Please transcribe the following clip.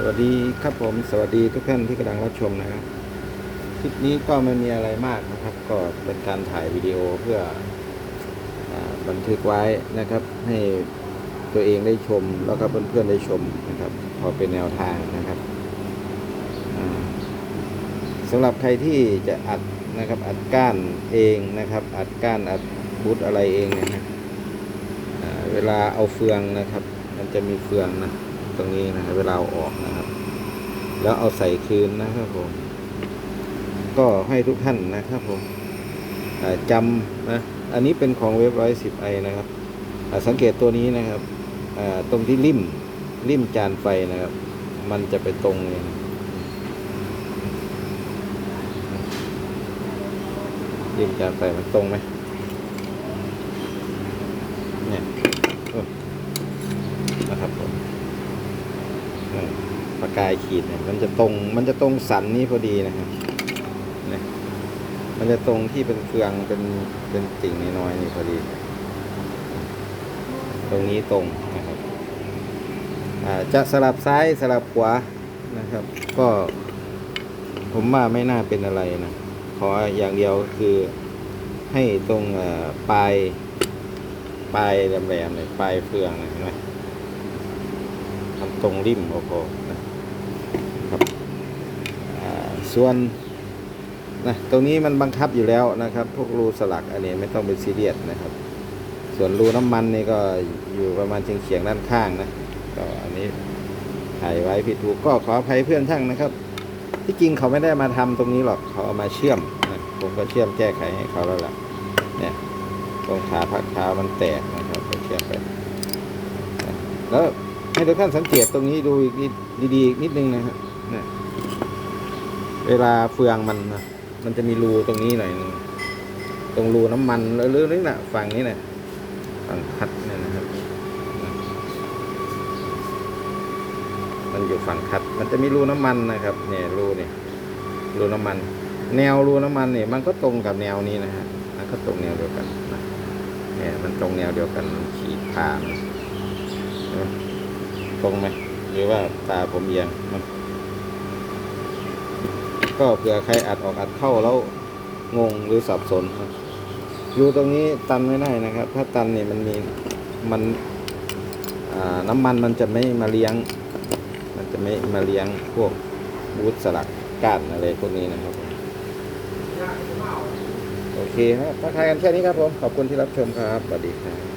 สวัสดีครับผมสวัสดีทุกท่านที่กำลังรับชมนะครับคลิปนี้ก็ไม่มีอะไรมากนะครับ ก็เป็นการถ่ายวิดีโอเพื่ออบันทึกไว้นะครับ ให้ตัวเองได้ชมแล้วก็เพื่อนๆได้ชมนะครับ พอเป็นแนวทางนะครับสำหรับใครที่จะอัดนะครับ อัดก้านเองนะครับ อัดก้านอัดบูทอะไรเองนะเวลาเอาเฟืองนะครับ มันจะมีเฟืองนะ ตรงนี้นะครับเวลาออกนะครับ แล้วเอาใส่คืนนะครับผม ก็ให้ทุกท่านนะครับผมอ่าจำนะ อันนี้เป็นของเว็บร้อยสิบไอนะครับสังเกตตัวนี้นะครับตรงที่ริมริมจานไฟนะครับ มันจะไปตรงเลยริมจานไฟมันตรงไหมเนี่ยเออนะครับผม เออประ กายขีดเนี่ยมันจะตรงมันจะตรงสันนี้พอดีนะครับเนี่ยมันจะตรงที่เป็นเฟืองเป็นเป็นติ่งน้อยๆนี่พอดี ตรงนี้ตรงนะครับอ่าจะสลับซ้ายสลับขวานะครับ ก็ผมว่าไม่น่าเป็นอะไรนะ ขออย่างเดียวคือให้ตรงปลายปลายแหลมๆเลยปลายเฟืองนะเห็นไหมทำตรงริมโอโหนะ ส่วนนะตรงนี้มันบังคับอยู่แล้วนะครับ พวกรูสลักอันนี้ไม่ต้องเป็นซีเรียสนะครับ ส่วนรูน้ำมันนี่ก็อยู่ประมาณเฉียงเฉียงด้านข้างนะก็อันนี้ถ่ายไว้ผิดถูกก็ขออภัยเพื่อนช่างนะครับ ที่จริงเขาไม่ได้มาทำตรงนี้หรอกเขาเอามาเชื่อมนะผมก็เชื่อมแก้ไขให้เขาแล้วล่ะเนี่ยตรงขาพักเท้ามันแตกนะครับก็เชื่อมไปแล้วให้ทุกท่านสังเกตตรงนี้ดูอีกนิดดีๆอีกนิดนึงนะครับเนี่ย เวลาเฟืองมันนะมันจะมีรูตรงนี้หน่อยนึงตรงรูน้ำมันหรือนี่นะฝั่งนี้นะฝั่งคัดเนี่ยนะครับ มันอยู่ฝั่งคัด มันจะมีรูน้ำมันนะครับ เนี่ยรูเนี่ยรูน้ำมัน แนวรูน้ำมันเนี่ยมันก็ตรงกับแนวนี้นะฮะมันก็ตรงแนวเดียวกันนะเนี่ยมันตรงแนวเดียวกันขีดผ่านตรงไหมหรือว่าตาผมเอียงมัน ก็เผื่อใครอัดออกอัดเข้าแล้วงงหรือสับสนครับรูตรงนี้ตันไม่ได้นะครับ ถ้าตันเนี่ยมันมีมันน้ำมันมันจะไม่มาเลี้ยง มันจะไม่มาเลี้ยงพวกบูทสลักก้านอะไรพวกนี้นะครับ โอเคครับทักทายกันแค่นี้ครับผม ขอบคุณที่รับชมครับ สวัสดีครับ